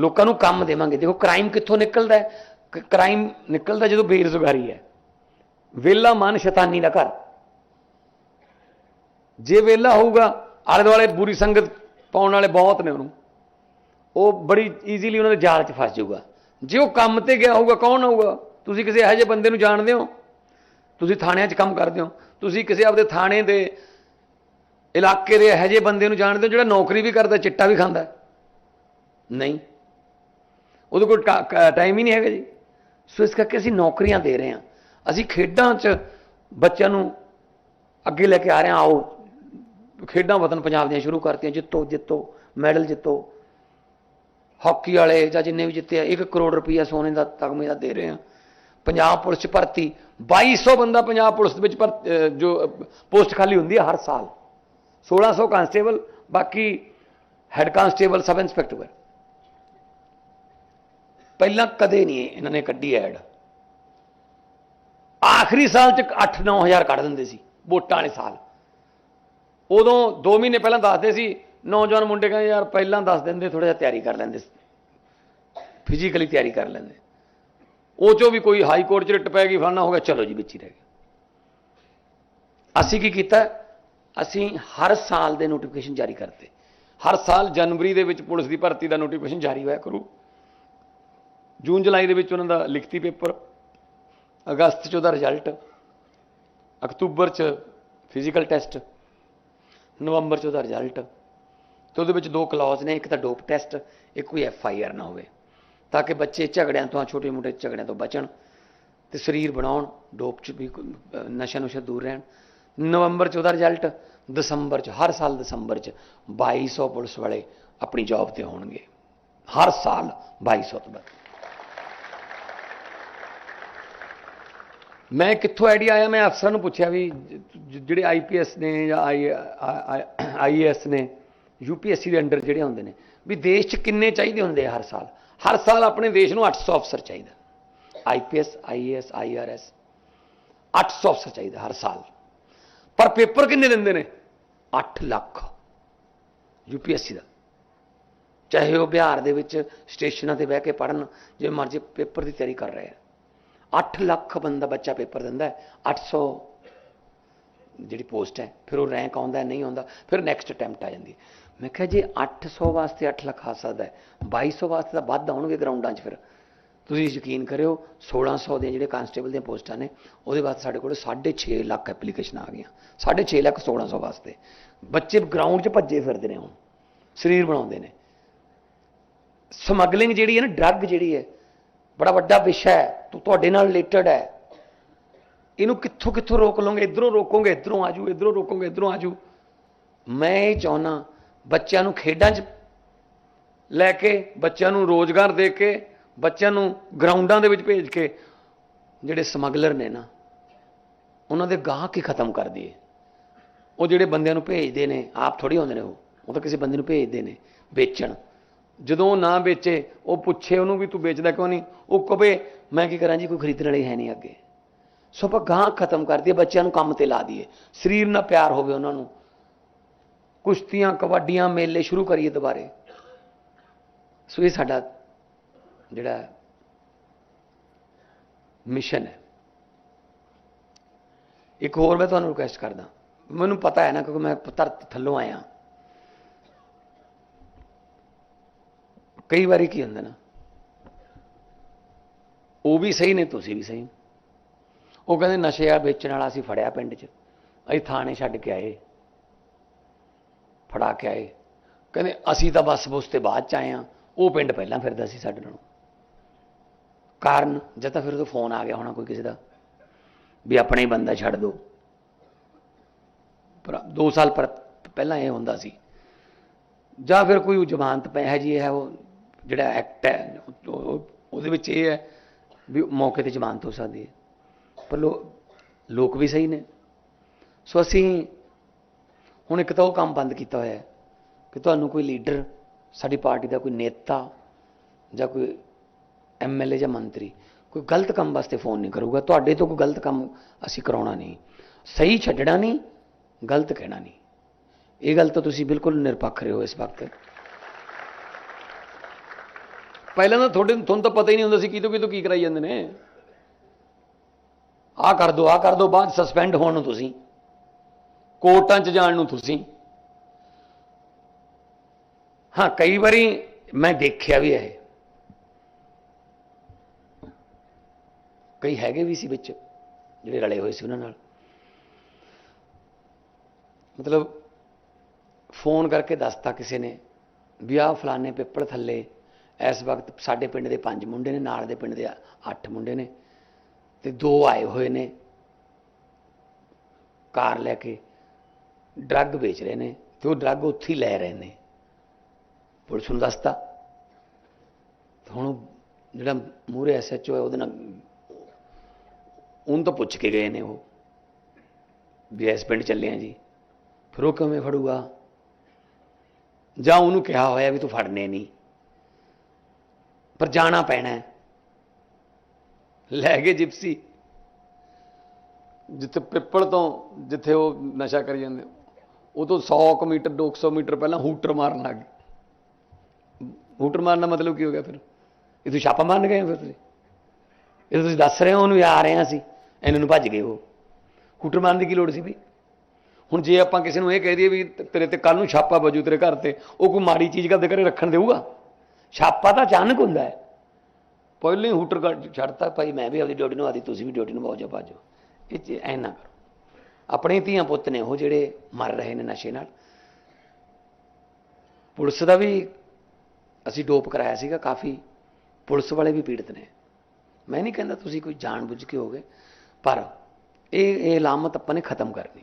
ਲੋਕਾਂ ਨੂੰ ਕੰਮ ਦੇਵਾਂਗੇ। ਦੇਖੋ ਕ੍ਰਾਈਮ ਕਿੱਥੋਂ ਨਿਕਲਦਾ ਹੈ? ਕ੍ਰਾਈਮ ਨਿਕਲਦਾ ਜਦੋਂ ਬੇਰੁਜ਼ਗਾਰੀ ਹੈ। ਵੇਲਾ ਮਨ ਸ਼ੈਤਾਨੀ ਦਾ ਘਰ। ਜੇ ਵੇਲਾ ਹੋਊਗਾ, ਆਲੇ ਦੁਆਲੇ ਬੁਰੀ ਸੰਗਤ ਪਾਉਣ ਵਾਲੇ ਬਹੁਤ ਨੇ ਉਹਨੂੰ। ਉਹ ਬੜੀ ਈਜ਼ੀਲੀ ਉਹਨਾਂ ਦੇ ਜਾਲ 'ਚ ਫਸ ਜਾਊਗਾ। ਜੇ ਉਹ ਕੰਮ ਤੇ ਗਿਆ ਹੋਊਗਾ, ਕੌਣ ਹੋਊਗਾ? ਤੁਸੀਂ ਕਿਸੇ ਇਹੋ ਜਿਹੇ ਬੰਦੇ ਨੂੰ ਜਾਣਦੇ ਹੋ? ਤੁਸੀਂ ਥਾਣਿਆਂ 'ਚ ਕੰਮ ਕਰਦੇ ਹੋ? ਤੁਸੀਂ ਕਿਸੇ ਆਪਦੇ ਥਾਣੇ ਦੇ ਇਲਾਕੇ ਦੇ ਇਹੋ ਜਿਹੇ ਬੰਦੇ ਨੂੰ ਜਾਣਦੇ ਹੋ ਜਿਹੜਾ ਨੌਕਰੀ ਵੀ ਕਰਦਾ, ਚਿੱਟਾ ਵੀ ਖਾਂਦਾ? ਨਹੀਂ। ਉਹਦੇ ਕੋਲ ਟਾਈਮ ਹੀ ਨਹੀਂ ਹੈਗਾ ਜੀ। ਸੋ ਇਸ ਕਰਕੇ ਅਸੀਂ ਨੌਕਰੀਆਂ ਦੇ ਰਹੇ ਹਾਂ। ਅਸੀਂ ਖੇਡਾਂ 'ਚ ਬੱਚਿਆਂ ਨੂੰ ਅੱਗੇ ਲੈ ਕੇ ਆ ਰਹੇ ਹਾਂ। ਆਓ, ਖੇਡਾਂ ਵਤਨ ਪੰਜਾਬ ਦੀਆਂ ਸ਼ੁਰੂ ਕਰਤੀਆਂ। ਜਿੱਤੋ ਜਿੱਤੋ, ਮੈਡਲ ਜਿੱਤੋ। ਹਾਕੀ ਵਾਲੇ ਜਾਂ ਜਿੰਨੇ ਵੀ ਜਿੱਤੇ ਆ 1 ਕਰੋੜ ਰੁਪਈਆ ਸੋਨੇ ਦਾ ਤਗਮੇ ਦਾ ਦੇ ਰਹੇ ਹਾਂ। ਪੰਜਾਬ ਪੁਲਿਸ 'ਚ ਭਰਤੀ 2200 ਬੰਦਾ ਪੰਜਾਬ ਪੁਲਿਸ ਦੇ ਵਿੱਚ ਭਰ ਜੋ ਪੋਸਟ ਖਾਲੀ ਹੁੰਦੀ ਹੈ ਹਰ ਸਾਲ। 1600 ਕਾਂਸਟੇਬਲ, ਬਾਕੀ ਹੈੱਡ ਕਾਂਸਟੇਬਲ, ਸਬ ਇੰਸਪੈਕਟਰ। ਪਹਿਲਾਂ ਕਦੇ ਨਹੀਂ ਇਹਨਾਂ ਨੇ ਕੱਢੀ ਐਡ। ਆਖਰੀ ਸਾਲ ਚ 8-9000 ਕੱਢ ਦਿੰਦੇ ਸੀ, ਵੋਟਾਂ ਵਾਲੇ ਸਾਲ। ਉਦੋਂ 2 ਮਹੀਨੇ ਪਹਿਲਾਂ ਦੱਸਦੇ ਸੀ, ਨੌਜਵਾਨ ਮੁੰਡੇ ਕਹਿੰਦੇ, ਯਾਰ ਪਹਿਲਾਂ ਦੱਸ ਦਿੰਦੇ ਥੋੜਾ ਜਿਹਾ ਤਿਆਰੀ ਕਰ ਲੈਂਦੇ ਫਿਜ਼ੀਕਲੀ ਤਿਆਰੀ ਕਰ ਲੈਂਦੇ। ਉਹ ਚੋਂ ਵੀ ਕੋਈ ਹਾਈ ਕੋਰਟ ਚ ਰਿਟ ਪੈ ਗਈ ਫਲਾਣਾ ਹੋ ਗਿਆ, ਚਲੋ ਜੀ, ਵਿੱਚ ਹੀ ਰਹਿ ਗਿਆ ਅਸੀਂ ਕੀ ਕੀਤਾ? ਅਸੀਂ ਹਰ ਸਾਲ ਦੇ ਨੋਟੀਫਿਕੇਸ਼ਨ ਜਾਰੀ ਕਰਤੇ। ਹਰ ਸਾਲ ਜਨਵਰੀ ਦੇ ਵਿੱਚ ਪੁਲਿਸ ਦੀ ਭਰਤੀ ਦਾ ਨੋਟੀਫਿਕੇਸ਼ਨ ਜਾਰੀ ਹੋਇਆ ਕਰੂ। ਜੂਨ ਜੁਲਾਈ ਦੇ ਵਿੱਚ ਉਹਨਾਂ ਦਾ ਲਿਖਤੀ ਪੇਪਰ, ਅਗਸਤ 'ਚ ਉਹਦਾ ਰਿਜ਼ਲਟ, ਅਕਤੂਬਰ 'ਚ ਫਿਜ਼ੀਕਲ ਟੈਸਟ ਨਵੰਬਰ 'ਚ ਉਹਦਾ ਰਿਜ਼ਲਟ, ਤੇ ਉਹਦੇ ਵਿੱਚ ਦੋ ਕਲੌਜ਼ ਨੇ, ਇੱਕ ਤਾਂ ਡੋਪ ਟੈਸਟ ਇੱਕ ਕੋਈ ਐਫ ਆਈ ਆਰ ਨਾ ਹੋਵੇ, ਤਾਂ ਕਿ ਬੱਚੇ ਝਗੜਿਆਂ ਤੋਂ ਛੋਟੇ ਮੋਟੇ ਝਗੜਿਆਂ ਤੋਂ ਬਚਣ ਤੇ ਸਰੀਰ ਬਣਾਉਣ ਡੋਪ 'ਚ ਵੀ ਨਸ਼ਾ ਨੁਸ਼ਾ ਦੂਰ ਰਹਿਣ। ਨਵੰਬਰ 'ਚ ਉਹਦਾ ਰਿਜ਼ਲਟ, ਦਸੰਬਰ 'ਚ, ਹਰ ਸਾਲ ਦਸੰਬਰ 'ਚ 2200 ਪੁਲਿਸ ਵਾਲੇ ਆਪਣੀ ਜੌਬ ਤੇ ਹੋਣਗੇ। ਹਰ ਸਾਲ 2200 ਤੋਂ ਵੱਧ। ਮੈਂ ਕਿੱਥੋਂ ਆਈਡੀਆ ਆਇਆ? ਮੈਂ ਅਫਸਰਾਂ ਨੂੰ ਪੁੱਛਿਆ ਵੀ ਜ- ਜਿਹੜੇ ਆਈਪੀਐਸ ਨੇ ਜਾਂ ਆਈਏਐਸ ਨੇ ਯੂਪੀਐਸਸੀ ਦੇ ਅੰਡਰ ਜਿਹੜੇ ਹੁੰਦੇ ਨੇ, ਵੀ ਦੇਸ਼ 'ਚ ਕਿੰਨੇ ਚਾਹੀਦੇ ਹੁੰਦੇ ਆ ਹਰ ਸਾਲ? ਹਰ ਸਾਲ ਆਪਣੇ ਦੇਸ਼ ਨੂੰ 800 ਅਫਸਰ ਚਾਹੀਦਾ। ਆਈਪੀਐਸ ਆਈਏਐਸ ਆਈਆਰਐਸ 800 ਅਫਸਰ ਚਾਹੀਦਾ ਹਰ ਸਾਲ। ਪਰ ਪੇਪਰ ਕਿੰਨੇ ਦਿੰਦੇ ਨੇ? 8 ਲੱਖ। ਯੂਪੀਐਸਸੀ ਦਾ। ਚਾਹੇ ਉਹ ਬਿਹਾਰ ਦੇ ਵਿੱਚ ਸਟੇਸ਼ਨਾਂ ਤੇ ਬਹਿ ਕੇ ਪੜਨ ਜੇ ਮਰਜ਼ੀ ਪੇਪਰ ਦੀ ਤਿਆਰੀ ਕਰ ਰਹੇ ਆ। 8 ਲੱਖ ਬੰਦਾ ਬੱਚਾ ਪੇਪਰ ਦਿੰਦਾ ਹੈ 800 ਜਿਹੜੀ ਪੋਸਟ ਹੈ, ਫਿਰ ਉਹ ਰੈਂਕ ਆਉਂਦਾ ਨਹੀਂ ਆਉਂਦਾ, ਫਿਰ ਨੈਕਸਟ ਅਟੈਂਪਟ ਆ ਜਾਂਦੀ ਮੈਂ ਕਿਹਾ ਜੇ 800 ਵਾਸਤੇ 8 ਲੱਖ ਆ ਸਕਦਾ ਹੈ 2200 ਵਾਸਤੇ ਤਾਂ ਵੱਧ ਆਉਣਗੇ ਗਰਾਊਂਡਾਂ 'ਚ ਫਿਰ। ਤੁਸੀਂ ਯਕੀਨ ਕਰਿਓ 1600 ਦੇ ਜਿਹੜੇ ਕਾਂਸਟੇਬਲ ਦੀਆਂ ਪੋਸਟਾਂ ਨੇ, ਉਹਦੇ ਵਾਸਤੇ ਸਾਡੇ ਕੋਲ 6.5 ਲੱਖ ਐਪਲੀਕੇਸ਼ਨਾਂ ਆ ਗਈਆਂ। 6.5 ਲੱਖ 1600 ਵਾਸਤੇ। ਬੱਚੇ ਗਰਾਊਂਡ 'ਚ ਭੱਜੇ ਫਿਰਦੇ ਨੇ ਹੁਣ, ਸਰੀਰ ਬਣਾਉਂਦੇ ਨੇ। ਸਮਗਲਿੰਗ ਜਿਹੜੀ ਹੈ ਨਾ ਡਰੱਗ ਜਿਹੜੀ ਹੈ ਬੜਾ ਵੱਡਾ ਵਿਸ਼ਾ ਹੈ, ਤੂੰ ਤੁਹਾਡੇ ਨਾਲ ਰਿਲੇਟਡ ਹੈ। ਇਹਨੂੰ ਕਿੱਥੋਂ ਕਿੱਥੋਂ ਰੋਕ ਲਓਗੇ? ਇਧਰੋਂ ਰੋਕੋਗੇ? ਇਧਰੋਂ ਆਜੂ, ਇਧਰੋਂ ਰੋਕੋਗੇ? ਇਧਰੋਂ ਆਜੂ। ਮੈਂ ਇਹ ਚਾਹੁੰਦਾ ਬੱਚਿਆਂ ਨੂੰ ਖੇਡਾਂ 'ਚ ਲੈ ਕੇ, ਬੱਚਿਆਂ ਨੂੰ ਰੋਜ਼ਗਾਰ ਦੇ ਕੇ, ਬੱਚਿਆਂ ਨੂੰ ਗਰਾਊਂਡਾਂ ਦੇ ਵਿੱਚ ਭੇਜ ਕੇ, ਜਿਹੜੇ ਸਮਗਲਰ ਨੇ ਨਾ, ਉਹਨਾਂ ਦੇ ਗਾਹਕ ਹੀ ਖਤਮ ਕਰ ਦਈਏ। ਉਹ ਜਿਹੜੇ ਬੰਦਿਆਂ ਨੂੰ ਭੇਜਦੇ ਨੇ, ਆਪ ਥੋੜੀ ਹੁੰਦੇ ਨੇ ਉਹ ਉਹ ਤਾਂ ਕਿਸੇ ਬੰਦੇ ਨੂੰ ਭੇਜਦੇ ਨੇ, ਵੇਚਣ। ਜਦੋਂ ਨਾ ਵੇਚੇ, ਉਹ ਪੁੱਛੇ ਉਹਨੂੰ ਵੀ ਤੂੰ ਵੇਚਦਾ ਕਿਉਂ ਨਹੀਂ? ਉਹ ਕਵੇ ਮੈਂ ਕੀ ਕਰਾਂ ਜੀ, ਕੋਈ ਖਰੀਦਣ ਵਾਲੇ ਹੈ ਨਹੀਂ ਅੱਗੇ। ਸੋ ਆਪਾਂ ਗਾਹਕ ਖਤਮ ਕਰ ਦਈਏ, ਬੱਚਿਆਂ ਨੂੰ ਕੰਮ ਤੇ ਲਾ ਦਈਏ। ਸਰੀਰ ਨਾਲ ਪਿਆਰ ਹੋਵੇ ਉਹਨਾਂ ਨੂੰ। ਕੁਸ਼ਤੀਆਂ, ਕਬੱਡੀਆਂ, ਮੇਲੇ ਸ਼ੁਰੂ ਕਰੀਏ ਦੁਬਾਰੇ। ਸੋ ਇਹ ਸਾਡਾ ਜਿਹੜਾ ਮਿਸ਼ਨ ਹੈ। ਇੱਕ ਹੋਰ ਮੈਂ ਤੁਹਾਨੂੰ ਰਿਕੁਐਸਟ ਕਰਦਾ। ਮੈਨੂੰ ਪਤਾ ਹੈ ਨਾ, ਕਿਉਂਕਿ ਮੈਂ ਧਰਤੀ ਥੱਲੋਂ ਆਇਆ। ਕਈ ਵਾਰੀ ਕੀ ਹੁੰਦਾ ਨਾ? ਉਹ ਵੀ ਸਹੀ ਨੇ, ਤੁਸੀਂ ਵੀ ਸਹੀ। ਉਹ ਕਹਿੰਦੇ ਨਸ਼ੇ ਆ ਵੇਚਣ ਵਾਲਾ ਅਸੀਂ ਫੜਿਆ ਪਿੰਡ 'ਚ। ਅਸੀਂ ਥਾਣੇ ਛੱਡ ਕੇ ਆਏ। ਫੜਾ ਕੇ ਆਏ। ਕਹਿੰਦੇ ਅਸੀਂ ਤਾਂ ਬਸ ਬੁਸ ਤੇ ਬਾਅਦ ਚ ਆਏ ਆ। ਉਹ ਪਿੰਡ ਪਹਿਲਾਂ ਫਿਰਦਾ ਸੀ ਸਾਡੇ ਨਾਲੋਂ। ਕਾਰਨ ਜਾਂ ਤਾਂ ਫਿਰ ਉਹ ਫੋਨ ਆ ਗਿਆ ਹੋਣਾ ਕੋਈ ਕਿਸੇ ਦਾ ਵੀ ਆਪਣਾ ਹੀ ਬੰਦਾ ਛੱਡ ਦਿਓ ਪਰ 2 ਸਾਲ ਪਰ ਪਹਿਲਾਂ ਇਹ ਹੁੰਦਾ ਸੀ। ਜਾਂ ਫਿਰ ਕੋਈ ਜ਼ਮਾਨਤ ਪੈ ਹੈ ਜੀ ਇਹ ਹੈ, ਉਹ ਜਿਹੜਾ ਐਕਟ ਹੈ ਉਹਦੇ ਵਿੱਚ ਇਹ ਹੈ ਵੀ ਮੌਕੇ ਤੇ ਜ਼ਮਾਨਤ ਹੋ ਸਕਦੀ ਹੈ। ਪਰ ਲੋਕ ਵੀ ਸਹੀ ਨੇ। ਸੋ ਅਸੀਂ ਹੁਣ ਇੱਕ ਤਾਂ ਉਹ ਕੰਮ ਬੰਦ ਕੀਤਾ ਹੋਇਆ ਹੈ ਕਿ ਤੁਹਾਨੂੰ ਕੋਈ ਲੀਡਰ, ਸਾਡੀ ਪਾਰਟੀ ਦਾ ਕੋਈ ਨੇਤਾ ਜਾਂ ਕੋਈ ਐਮਐਲਏ ਜਾਂ ਮੰਤਰੀ ਕੋਈ ਗਲਤ ਕੰਮ ਵਾਸਤੇ ਫੋਨ ਨਹੀਂ ਕਰੂਗਾ। ਤੁਹਾਡੇ ਤੋਂ ਕੋਈ ਗਲਤ ਕੰਮ ਅਸੀਂ ਕਰਾਉਣਾ ਨਹੀਂ। ਸਹੀ ਛੱਡਣਾ ਨਹੀਂ, ਗਲਤ ਕਹਿਣਾ ਨਹੀਂ। ਇਹ ਗੱਲ ਤਾਂ ਤੁਸੀਂ ਬਿਲਕੁਲ ਨਿਰਪੱਖ ਰਹੇ ਹੋ ਇਸ ਵਕਤ। ਪਹਿਲਾਂ ਤਾਂ ਤੁਹਾਡੇ ਤੁਹਾਨੂੰ ਤਾਂ ਪਤਾ ਹੀ ਨਹੀਂ ਹੁੰਦਾ ਸੀ ਕਿਤੋਂ ਕਿਤੋਂ ਕੀ ਕਰਾਈ ਜਾਂਦੇ ਨੇ। ਆਹ ਕਰ ਦੋ, ਆਹ ਕਰ ਦੋ, ਬਾਅਦ ਸਸਪੈਂਡ ਹੋਣ ਨੂੰ ਤੁਸੀਂ। ਕੋਰਟਾਂ 'ਚ ਜਾਣ ਨੂੰ ਤੁਸੀਂ। ਹਾਂ, ਕਈ ਵਾਰੀ ਮੈਂ ਦੇਖਿਆ ਵੀ ਹੈ ਕਈ ਹੈਗੇ ਵੀ ਸੀ ਵਿੱਚ, ਜਿਹੜੇ ਰਲੇ ਹੋਏ ਸੀ ਉਹਨਾਂ ਨਾਲ। ਮਤਲਬ ਫੋਨ ਕਰਕੇ ਦੱਸਤਾ ਕਿਸੇ ਨੇ ਵੀ ਆਹ ਫਲਾਣੇ ਪੇਪਰ ਥੱਲੇ ਇਸ ਵਕਤ ਸਾਡੇ ਪਿੰਡ ਦੇ ਪੰਜ ਮੁੰਡੇ ਨੇ, ਨਾਲ ਦੇ ਪਿੰਡ ਦੇ ਅੱਠ ਮੁੰਡੇ ਨੇ ਤੇ ਦੋ ਆਏ ਹੋਏ ਨੇ। ਕਾਰ ਲੈ ਕੇ ਡਰੱਗ ਵੇਚ ਰਹੇ ਨੇ ਤੇ ਉਹ ਡਰੱਗ ਉੱਥੇ ਹੀ ਲੈ ਰਹੇ ਨੇ। ਪੁਲਿਸ ਨੂੰ ਦੱਸਤਾ। ਤੇ ਹੁਣ ਉਹ ਜਿਹੜਾ ਮੂਰੇ ਐਸਐਚਓ ਹੈ, ਉਹਦੇ ਨਾਲ ਉਹਨੂੰ ਤਾਂ ਪੁੱਛ ਕੇ ਗਏ ਨੇ ਉਹ ਵੀ ਇਸ ਪਿੰਡ ਚੱਲੇ ਆ ਜੀ। ਫਿਰ ਉਹ ਕਿਵੇਂ ਫੜੂਗਾ? ਜਾਂ ਉਹਨੂੰ ਕਿਹਾ ਹੋਇਆ ਵੀ ਤੂੰ ਫੜਨੇ ਨਹੀਂ। ਪਰ ਜਾਣਾ ਪੈਣਾ ਲੈ ਗਏ ਜਿਪਸੀ। ਜਿੱਥੇ ਪਿੱਪਲ ਤੋਂ ਜਿੱਥੇ ਉਹ ਨਸ਼ਾ ਕਰੀ ਜਾਂਦੇ, ਉਹ ਤੋਂ 100 ਕੁ ਮੀਟਰ 200 ਮੀਟਰ ਪਹਿਲਾਂ ਹੂਟਰ ਮਾਰਨ ਲੱਗ ਗਏ। ਹੂਟਰ ਮਾਰਨ ਦਾ ਮਤਲਬ ਕੀ ਹੋ ਗਿਆ ਫਿਰ? ਇਹ ਤੁਸੀਂ ਛਾਪਾ ਮਾਰਨ ਗਏ ਫਿਰ ਤੁਸੀਂ? ਇਹ ਤੁਸੀਂ ਦੱਸ ਰਹੇ ਹੋ, ਉਹਨੂੰ ਵੀ ਆ ਰਹੇ ਹਾਂ ਅਸੀਂ। ਇਹਨਾਂ ਨੂੰ ਭੱਜ ਗਏ ਉਹ। ਹੂਟਰ ਮਾਰਨ ਦੀ ਕੀ ਲੋੜ ਸੀ ਵੀ ਹੁਣ ਜੇ ਆਪਾਂ ਕਿਸੇ ਨੂੰ ਇਹ ਕਹਿ ਦਈਏ ਵੀ ਤੇਰੇ ਤੇ ਕੱਲ ਨੂੰ ਛਾਪਾ ਵਜੂ ਤੇਰੇ ਘਰ ਤੇ, ਉਹ ਕੋਈ ਮਾੜੀ ਚੀਜ਼ ਕਰਦੇ ਘਰੇ ਰੱਖਣ ਦੇਊਗਾ? ਛਾਪਾ ਤਾਂ ਅਚਾਨਕ ਹੁੰਦਾ ਹੈ। ਪਹਿਲੇ ਹੀ ਹੂਟਰ ਕੱਢ ਛੱਡਤਾ, ਭਾਈ ਮੈਂ ਵੀ ਆਪਦੀ ਡਿਊਟੀ ਨੂੰ ਆਦੀ, ਤੁਸੀਂ ਵੀ ਡਿਊਟੀ ਨੂੰ ਬਾਜੋ ਭਾਜੋ। ਇਹ ਚ ਐ ਨਾ ਕਰੋ। ਆਪਣੇ ਧੀਆਂ ਪੁੱਤ ਨੇ ਉਹ ਜਿਹੜੇ ਮਰ ਰਹੇ ਨੇ ਨਸ਼ੇ ਨਾਲ। ਪੁਲਿਸ ਦਾ ਵੀ ਅਸੀਂ ਡੋਪ ਕਰਾਇਆ ਸੀਗਾ, ਕਾਫੀ ਪੁਲਿਸ ਵਾਲੇ ਵੀ ਪੀੜਤ ਨੇ। ਮੈਂ ਨਹੀਂ ਕਹਿੰਦਾ ਤੁਸੀਂ ਕੋਈ ਜਾਣ ਬੁੱਝ ਕੇ ਹੋਗੇ ਪਰ ਇਹ ਇਹ ਲਾਮਤ ਆਪਾਂ ਨੇ ਖਤਮ ਕਰਨੀ।